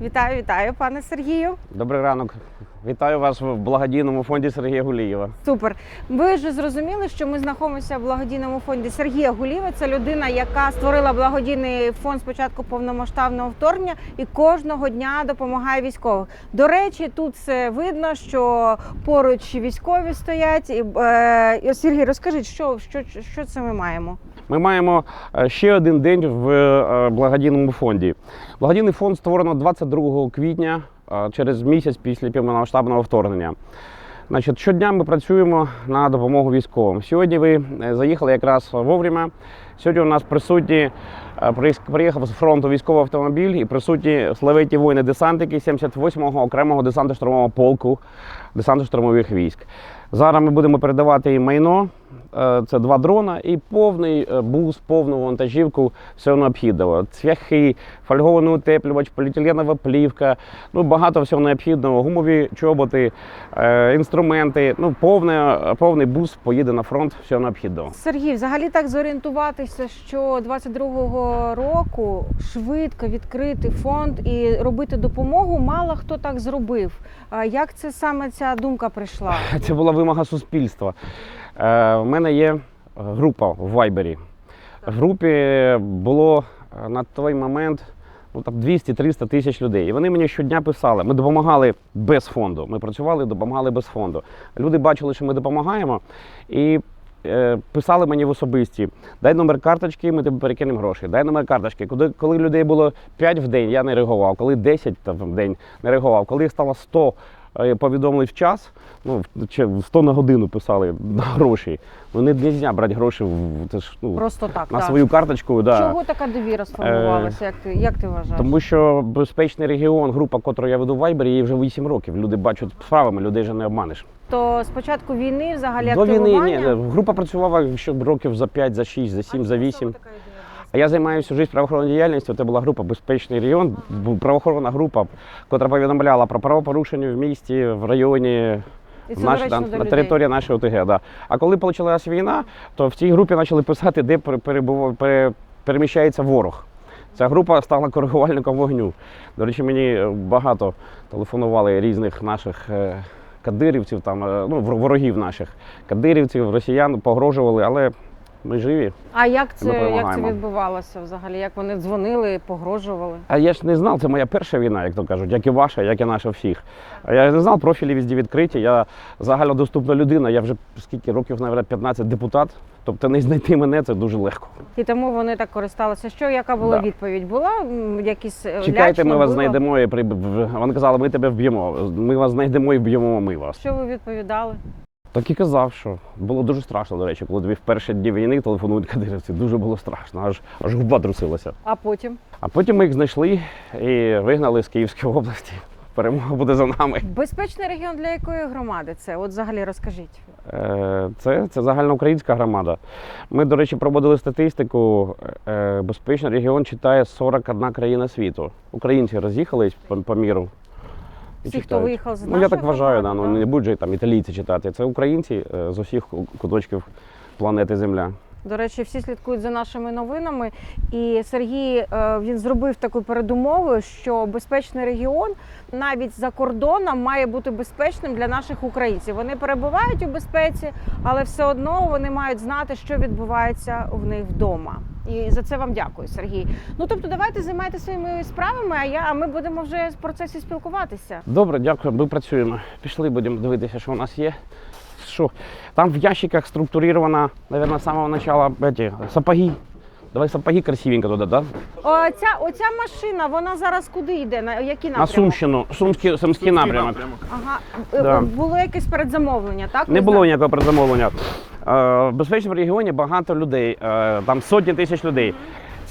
Вітаю, вітаю, пане Сергію. Добрий ранок. Вітаю вас в благодійному фонді Сергія Гулієва. Супер. Ви ж зрозуміли, що ми знаходимося в благодійному фонді Сергія Гуліва. Це людина, яка створила благодійний фонд спочатку повномасштабного вторгнення і кожного дня допомагає військовим. До речі, тут все видно, що поруч військові стоять. І, е, Сергій, розкажіть, що, що, що це ми маємо? Ми маємо е, ще один день в е, благодійному фонді. Благодійний фонд створено 22 квітня, через місяць після повномасштабного вторгнення. Значить, щодня ми працюємо на допомогу військовим. Сьогодні ви е, заїхали якраз вовремя. Сьогодні у нас присутні е, приїхав з фронту військовий автомобіль і присутні славеті воїни-десантики 78-го окремого десантно-штурмового полку десантно-штурмових військ. Зараз ми будемо передавати їм майно. Е, Це два дрона і повний е, бус, повну вантажівку всього необхідного. Цвяхи, фольгований утеплювач, поліетиленова плівка, ну багато всього необхідного, гумові чоботи, е, інструменти. Ну, повне, повний бус поїде на фронт всього необхідного. Сергій, взагалі так зорієнтуватися, що 22-го року швидко відкрити фонд і робити допомогу, мало хто так зробив. Як це саме ця думка прийшла? Це була вимога суспільства. Е, В мене є група в Вайбері. В групі було е, на той момент ну, там 200-300 тисяч людей. І вони мені щодня писали. Ми допомагали без фонду. Ми працювали, допомагали без фонду. Люди бачили, що ми допомагаємо, і е, писали мені в особисті: дай номер карточки, ми тобі перекинемо гроші. Дай номер карточки. Коли, коли людей було 5 в день, я не реагував. Коли 10 там, в день не реагував. Коли їх стало 100 е, в час, ну, чи 100 на годину писали на гроші. Ну не можна брати гроші в це ж, ну, Просто так. на так. свою карточку. Да. Чого така довіра сформувалася? Як ти як ти вважаєш? Тому що безпечний регіон, група, яку я веду в Вайбері, їй вже 8 років. Люди бачать справами, людей вже не обманеш. То спочатку війни взагалі До війни ні, група працювала ще років за 5, за 6, за 7, за 8. А я займаюся всю життя правоохоронною діяльністю. Це була група Безпечний регіон, правоохоронна група, яка повідомляла про правопорушення в місті, в районі. В наш- доречно на, території нашої ОТГ. Да. А коли почалася війна, то в цій групі почали писати, де пере- перебув- пере- переміщається ворог. Ця група стала коригувальником вогню. До речі, мені е, багато телефонували різних наших е, кадирівців, там, е, ну, ворогів наших кадирівців, росіян погрожували, але ми живі. А як це, як це відбувалося взагалі? Як вони дзвонили, погрожували? А я ж не знав, це моя перша війна, як то кажуть, як і ваша, як і наша всіх. А Я ж не знав, профілі везде відкриті. Я загальнодоступна людина. Я вже скільки років, навіть 15 депутат. Тобто не знайти мене це дуже легко. І тому вони так користалися. Що яка була Да. відповідь? Була якісь е, Чекайте, ми вас було? знайдемо і при... Вони казали, ми тебе вб'ємо. Ми вас знайдемо і вб'ємо ми вас. Що ви відповідали? Так і казав, що було дуже страшно, до речі, коли тобі в перші дні війни телефонують кадирівці. Дуже було страшно, аж аж губа трусилася. А потім А потім ми їх знайшли і вигнали з Київської області. Перемога буде за нами. безпечний регіон для якої громади це? От взагалі розкажіть. Е, Це, це загальноукраїнська громада. Ми, до речі, проводили статистику. Е, Безпечний регіон читає 41 країна світу. Українці роз'їхались по, по міру. Всі, хто виїхав з Ну, я так вважаю, да, ну, не будуть же там італійці читати. Це українці е, з усіх куточків планети Земля. До речі, всі слідкують за нашими новинами. І Сергій е, він зробив таку передумову, що безпечний регіон навіть за кордоном має бути безпечним для наших українців. Вони перебувають у безпеці, але все одно вони мають знати, що відбувається в них вдома. І за це вам дякую, Сергій. Ну тобто, давайте займайтеся своїми справами, а я а ми будемо вже в процесі спілкуватися. Добре, дякую, ми працюємо. Пішли, будемо дивитися, що у нас є. Що? Там в ящиках структуровано, мабуть, з самого початку эти, сапоги. Давай сапоги красивенько туди, да? Оця, оця машина, вона зараз куди йде? На які На? Сумщину, Сумський, Сумський напрямок. Ага, Е, Да. було якесь передзамовлення, так? Не Ви було знаєте? ніякого предзамовлення. Е, В безпечному регіоні багато людей, е, там сотні тисяч людей.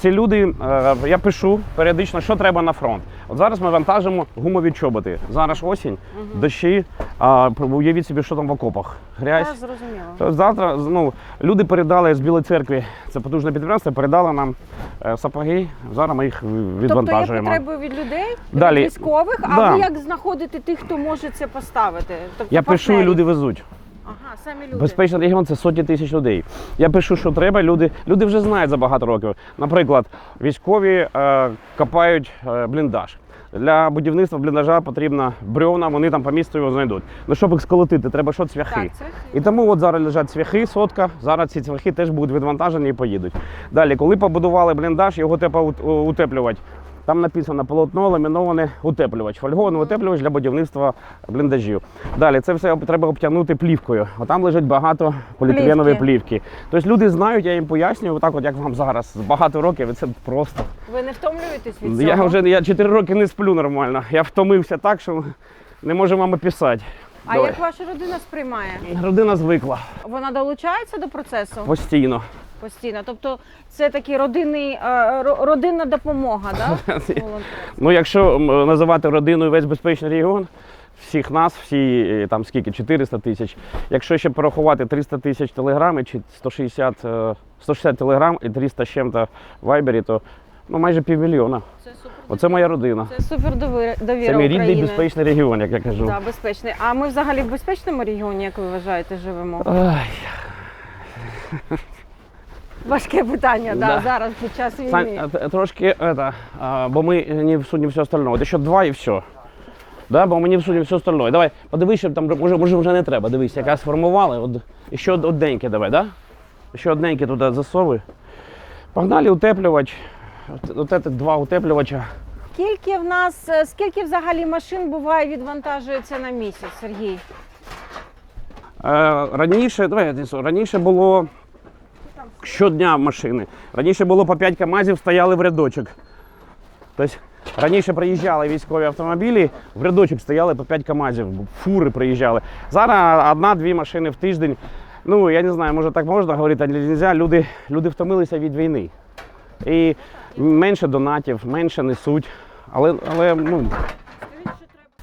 Ці люди, е, я пишу періодично, що треба на фронт. От зараз ми вантажимо гумові чоботи. Зараз осінь, дощі. А уявіть собі, що там в окопах. Грязь. Я зрозуміла. То завтра ну, люди передали з Білої церкви, це потужне підприємство, передали нам е, сапоги. Зараз ми їх Тобто є відвантажуємо. потреби від людей, Далі. від військових, а Да. ви як знаходите тих, хто може це поставити? Тобто Я пишу, і люди везуть. Ага, самі люди. Безпечний регіон це сотні тисяч людей. Я пишу, що треба. Люди, люди вже знають за багато років. Наприклад, військові е, копають е, бліндаж. Для будівництва бліндажа потрібна бревна, вони там по місту його знайдуть. Ну щоб їх сколотити, треба що цвяхи. Так, І тому от зараз лежать цвяхи, сотка. Зараз ці цвяхи теж будуть відвантажені і поїдуть. Далі, коли побудували бліндаж, його треба утеплювати. Там написано полотно, ламінований утеплювач, фольгований утеплювач для будівництва бліндажів. Далі це все треба обтягнути плівкою. А там лежить багато поліетиленової плівки. Тобто люди знають, я їм пояснюю, отак, от як вам зараз. Багато років і це просто. ви не втомлюєтесь від цього? Я вже я 4 роки не сплю нормально. Я втомився так, що не можу вам описати. А Давай. як ваша родина сприймає? Родина звикла Вона долучається до процесу постійно. Постійно? Тобто це такий родинний, е, ро- родинна допомога, да? Волонтер. Ну, якщо м, називати родиною весь безпечний регіон, всіх нас, всі е, там скільки, 400 тисяч. Якщо ще порахувати 300 тисяч телеграм і чи 160, е, 160 телеграм і 300 з чим-то вайбері, то ну, майже півмільйона. Це супер. Оце моя родина. Це супер довіра, Це мій рідний України. безпечний регіон, як я кажу. Так, безпечний. А ми взагалі в безпечному регіоні, як ви вважаєте, живемо? Ай, Важке питання, да. Да. зараз під час війни. Сань, е, трошки это, бо ми не в суді все остальное. От ще два і все. Да, бо мені в суді все остальное. Давай, подивись, там може, може вже не треба. Дивись, яка сформували. От, і ще одненьке давай, да? Ще одненьке туди засовуй. Погнали утеплювач. От, от два утеплювача. Скільки в нас, е, скільки взагалі машин буває відвантажується на місяць, Сергій? Е, раніше, давай, я раніше було щодня машини. Раніше було по 5 КАМАЗів, стояли в рядочок. Тобто раніше приїжджали військові автомобілі, в рядочок стояли по 5 КАМАЗів, фури приїжджали. Зараз одна-дві машини в тиждень. Ну, я не знаю, може так можна говорити, але не можна. Люди, люди втомилися від війни. І менше донатів, менше несуть. Але, але ну,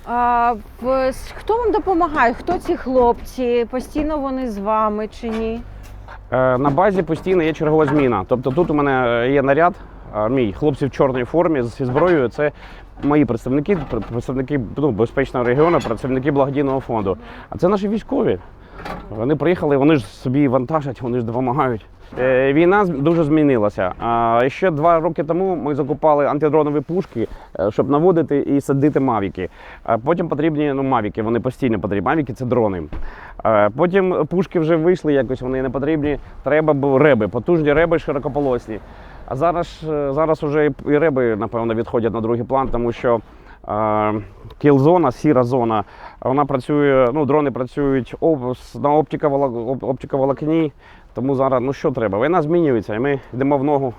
А, хто вам допомагає? Хто ці хлопці? Постійно вони з вами чи ні? Е, На базі постійно є чергова зміна. Тобто тут у мене є наряд, е, мій хлопці в чорній формі зі зброєю. Це мої представники, представники ну, безпечного регіону, працівники благодійного фонду. А це наші військові. Вони приїхали, вони ж собі вантажать, вони ж допомагають. Е, Війна дуже змінилася. Ще два роки тому ми закупали антидронові пушки, е, щоб наводити і садити мавіки. Потім потрібні ну, мавіки, вони постійно потрібні. Мавіки це дрони. Потім пушки вже вийшли якось, вони не потрібні. Треба реби, потужні реби широкополосні. А зараз, е, зараз вже і- реби, напевно, відходять на другий план, тому що кіл-зона, сіра зона, вона працює, ну, дрони працюють об- на оптиковолокні. Тому зараз ну що треба? Війна змінюється, і ми йдемо в ногу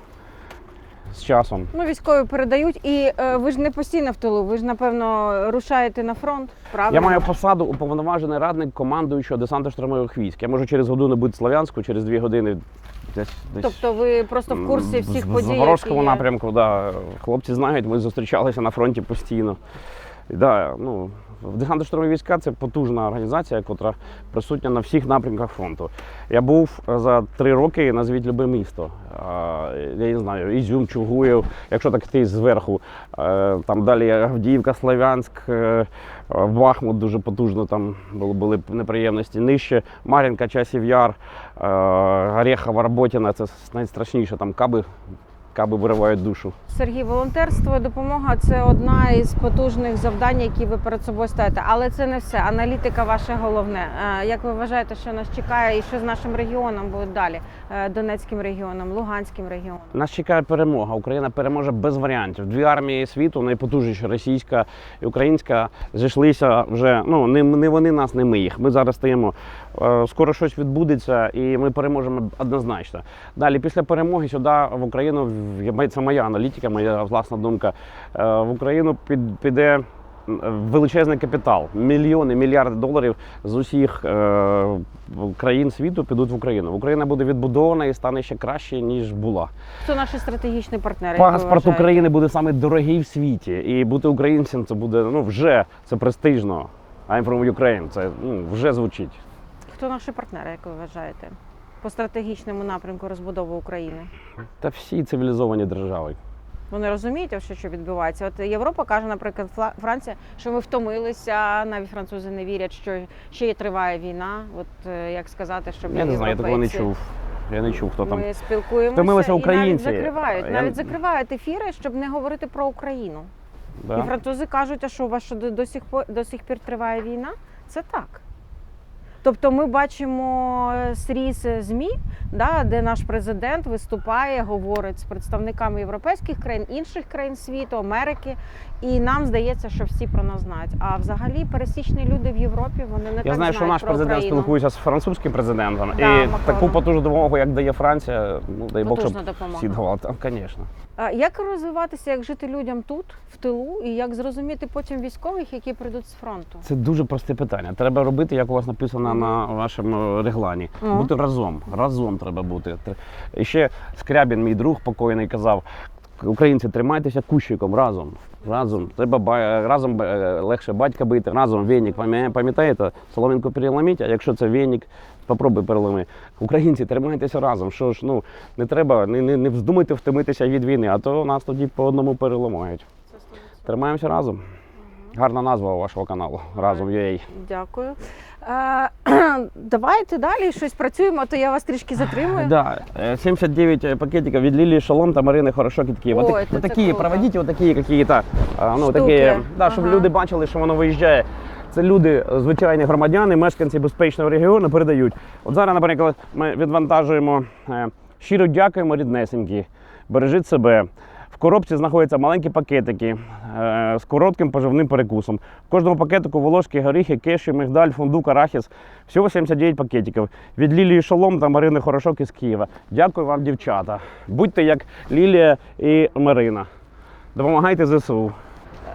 з часом. Ну, військові передають, і е, ви ж не постійно в тилу, ви ж напевно рушаєте на фронт. Правильно? Я маю посаду уповноважений радник командуючого десанту штурмових військ. Я можу через годину бути в Слов'янську, через дві години десь. десь Тобто ви просто в курсі всіх подій. В Запорозькому напрямку, да. Хлопці знають, ми зустрічалися на фронті постійно. Да, ну, десантно штурмові війська це потужна організація, яка присутня на всіх напрямках фронту. Я був е, за три роки, назвіть любе місто. Я не знаю, Ізюм, Чугуєв, якщо так йти зверху. Е, Там далі Авдіївка, Слов'янськ, е, Бахмут дуже потужно, там були, неприємності. Нижче Мар'їнка, Часів Яр, Орехова, Роботіна це найстрашніше, там каби, каби виривають душу. Сергій, волонтерство і допомога це одна із потужних завдань, які ви перед собою ставите. Але це не все. Аналітика ваше головне. Е, Як ви вважаєте, що нас чекає і що з нашим регіоном буде далі? Е, Донецьким регіоном, Луганським регіоном? Нас чекає перемога. Україна переможе без варіантів. Дві армії світу, найпотужніші російська і українська, зійшлися вже. Ну не, не вони нас, не ми їх. Ми зараз стоїмо. Е, Скоро щось відбудеться, і ми переможемо однозначно. Далі, після перемоги, сюди в Україну це моя аналітика, моя власна думка. е, В Україну під, піде. Величезний капітал, мільйони, мільярди доларів з усіх е, країн світу підуть в Україну. Україна буде відбудована і стане ще краще ніж була. Хто наші стратегічні партнери? Паспорт? України буде саме дорогий в світі, і бути українцем це буде ну вже це престижно. I'm from Ukraine, це ну, вже звучить. Хто наші партнери, як ви вважаєте? По стратегічному напрямку розбудови України? Та всі цивілізовані держави. Вони розуміють, що, що відбувається. От Європа каже, наприклад, Франція, що ми втомилися. Навіть французи не вірять, що ще й триває війна. От е, як сказати, щоб Я не знаю, я такого не чув. Я не чув, хто там. Ми спілкуємося Втомилися і навіть закривають, Я- навіть закривають ефіри, щоб не говорити про Україну. Да. І французи кажуть, а що у вас що до, сих, до сих пір триває війна? Це так. Тобто ми бачимо е, сріз е, ЗМІ, да, де наш президент виступає, говорить з представниками європейських країн, інших країн світу, Америки, і нам здається, що всі про нас знають. А взагалі пересічні люди в Європі вони не Я так знаю, що наш про президент Україну. спілкується з французьким президентом, Да, і Макроном. таку потужну допомогу, як дає Франція, ну дай Бог, щоб Потужна допомога. всі давали. Там, звісно. А Як розвиватися, як жити людям тут, в тилу, і як зрозуміти потім військових, які прийдуть з фронту? Це дуже просте питання. Треба робити, як у вас написано на вашому реглані. Мгм. Бути разом. Разом треба бути. І ще Скрябін, мій друг покойний, казав: українці, тримайтеся кущиком разом. Разом. Треба ба- разом е, легше батька бити, разом веник. Пам'я- Пам'ятаєте, соломинку переломіть, а якщо це веник, попробуй переломи. Українці, тримайтеся разом. Що ж, ну не треба, не, не, не вздумайте втомитися від війни, а то нас тоді по одному переламають. Тримаємося разом. Гарна назва вашого каналу. Разом UA. Дякую. Е, давайте далі щось працюємо, то я вас трішки затримую. Да, э, 79 пакетиков від Лилии Шалом та Марини Хорошок і такі. Ой, це- такі, круто. проводіть вот такі какие-то, ну, такі, да, щоб Ага. люди бачили, що воно виїжджає. Це люди, е, звичайні громадяни, мешканці безпечного регіону передають. От зараз, наприклад, ми відвантажуємо. е, Щиро дякуємо, ріднесенькі. Бережіть себе. Коробці знаходяться маленькі пакетики е, з коротким поживним перекусом. В кожному пакетику волошки, горіхи, кеші, мигдаль, фундук, арахіс. Всього 79 пакетиків. Від Лілії Шолом та Марини Хорошок із Києва. Дякую вам, дівчата. Будьте як Лілія і Марина. Допомагайте ЗСУ.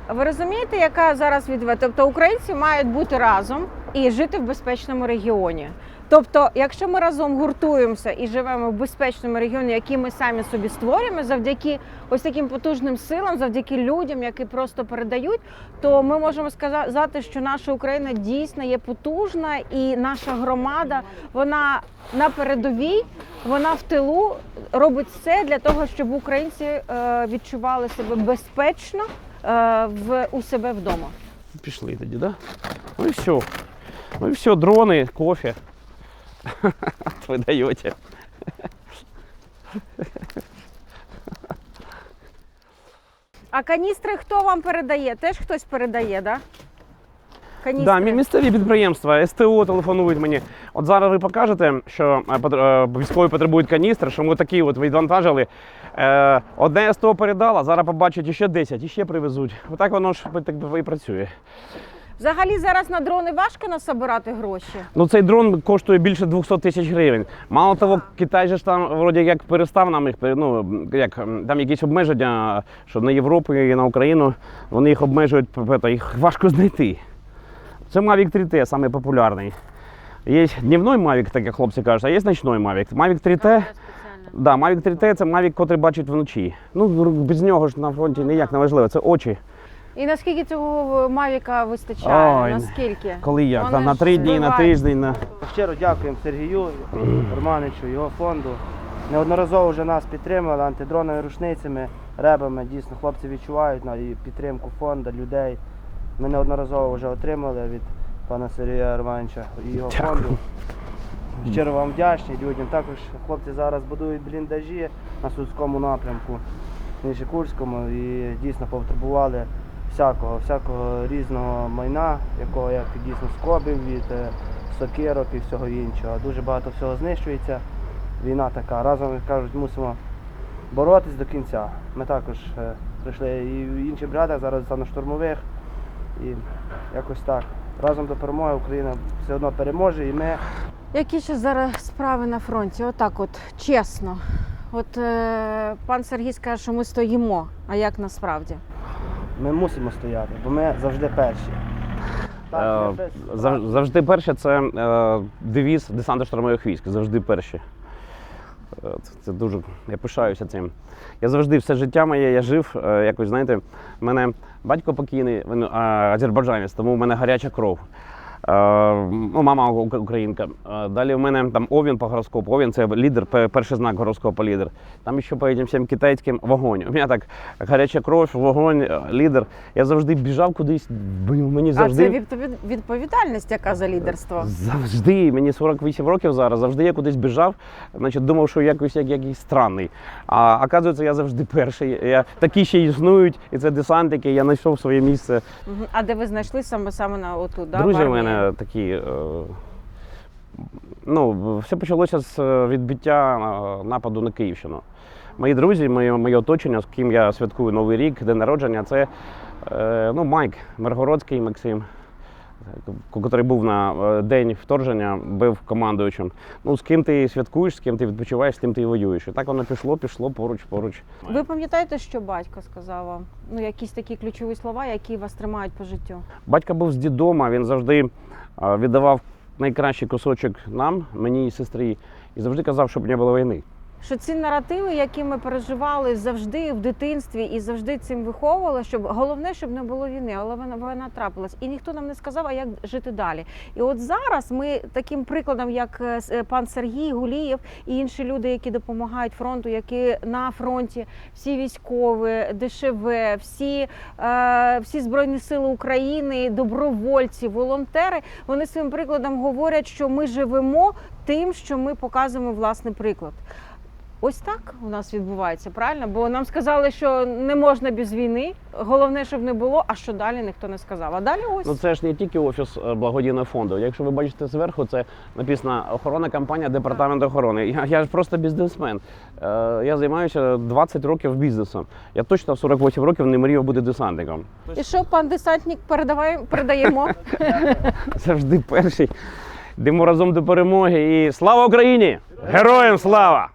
Ви розумієте, яка зараз відве? Тобто українці мають бути разом і жити в безпечному регіоні. Тобто, якщо ми разом гуртуємося і живемо в безпечному регіоні, який ми самі собі створюємо, завдяки ось таким потужним силам, завдяки людям, які просто передають, то ми можемо сказати, що наша Україна дійсно є потужна, і наша громада вона на передовій, вона в тилу робить все для того, щоб українці е, відчували себе безпечно е, в у себе вдома. Пішли тоді, да? Ну і все. Ну і все, дрони, кофе. Ви даєте. А каністри хто вам передає? Теж хтось передає, да? Каністри. Да, мі- місцеві підприємства, СТО телефонують мені. От зараз ви покажете, що е, е, військові потребують каністр, що ми такі от відвантажили. Е, Одне СТО передала, зараз побачать ще 10, і ще привезуть. Отак воно ж так би і працює. Взагалі зараз на дрони важко насобирати гроші. Ну цей дрон коштує більше 200 тисяч гривень. Мало того, Китай же ж там вроді як перестав нам їх ну, як там якісь обмеження, що на Європу і на Україну вони їх обмежують, їх важко знайти. Це Mavic 3T, самий популярний. Є днівний Mavic, так як хлопці кажуть, а є ночний Mavic. Mavic 3T, да, Mavic 3T це Mavic, який бачить вночі. Ну, без нього ж на фронті ніяк не важливо, це очі. І наскільки цього Мавіка вистачає? Ой, наскільки? Коли як, Вони там, на ж три дні, на тиждень. На... Щиро дякуємо Сергію Романичу, його фонду. Неодноразово вже нас підтримали антидроновими рушницями, ребами. Дійсно, хлопці відчувають на і підтримку фонду, людей. Ми неодноразово вже отримали від пана Сергія Романовича і його Дякую. фонду. Щиро вам вдячні людям. Також хлопці зараз будують бліндажі на Судському напрямку, Нижикурському, і дійсно потребували всякого, всякого різного майна, якого як дійсно скобів від е, сокирок і всього іншого. Дуже багато всього знищується. Війна така. Разом кажуть, мусимо боротись до кінця. Ми також е, прийшли і в інші бригади, зараз на штурмових. І якось так. Разом до перемоги Україна все одно переможе і ми Які ще зараз справи на фронті? Отак, от чесно. От е, пан Сергій скаже, що ми стоїмо. А як насправді? Ми мусимо стояти, бо ми завжди перші. Так, Е, зав- Завжди перші це е, девіз десанту штурмових військ. Завжди перші. Е, це- дуже. Я пишаюся цим. Я завжди все життя моє, я жив. Якось, знаєте, в мене батько покійний, він азербайджанець, тому в мене гаряча кров. Ну, мама українка. Е, Далі в мене там Овін по гороскопу. Овін це лідер, перший знак гороскопу лідер. Там ще по этим всім китайським вогонь. У мене так гаряча кров, вогонь, е, лідер. Я завжди біжав кудись, мені А це відповідальність, яка за лідерство. Завжди, мені 48 років зараз, завжди я кудись біжав, значить, думав, що якось як, якийсь странний. А оказується, я завжди перший. Я, такі ще існують, і це десантики, я знайшов своє місце. А де ви знайшли саме саме на отут? Да, Друзі в армії? Такі. Е, ну, все почалося з е, відбиття е, нападу на Київщину. Мої друзі, моє, моє оточення, з ким я святкую Новий рік, день народження, це ну, Майк Миргородський Максим, який був на е, день вторгнення, був командуючим. Ну, з ким ти святкуєш, з ким ти відпочиваєш, з тим ти і воюєш. І так воно пішло, пішло поруч, поруч. Ви пам'ятаєте, що батько сказав вам? Ну, якісь такі ключові слова, які вас тримають по життю? Батько був з дідома, він завжди е, віддавав найкращий кусочок нам, мені і сестрі, і завжди казав, щоб не було війни. Що ці наративи, які ми переживали завжди в дитинстві і завжди цим виховували, щоб головне, щоб не було війни, але вона вона трапилась, і ніхто нам не сказав, а як жити далі. І от зараз ми таким прикладом, як е, е, пан Сергій Гулієв і інші люди, які допомагають фронту, які на фронті, всі військові, ДШВ, всі, е, всі збройні сили України, добровольці, волонтери, вони своїм прикладом говорять, що ми живемо тим, що ми показуємо власний приклад. Ось так у нас відбувається, правильно? Бо нам сказали, що не можна без війни. Головне, щоб не було, а що далі ніхто не сказав. А далі ось Ну це ж не тільки офіс е, благодійного фонду. Якщо ви бачите зверху, це написано охорона компанія департамент охорони. Я, я ж просто бізнесмен. Е, я займаюся 20 років бізнесом. Я точно в 48 років не мріяв бути десантником. і що, пан десантник, передавай, передаємо. Завжди перший. Йдемо разом до перемоги. І слава Україні! Героям слава!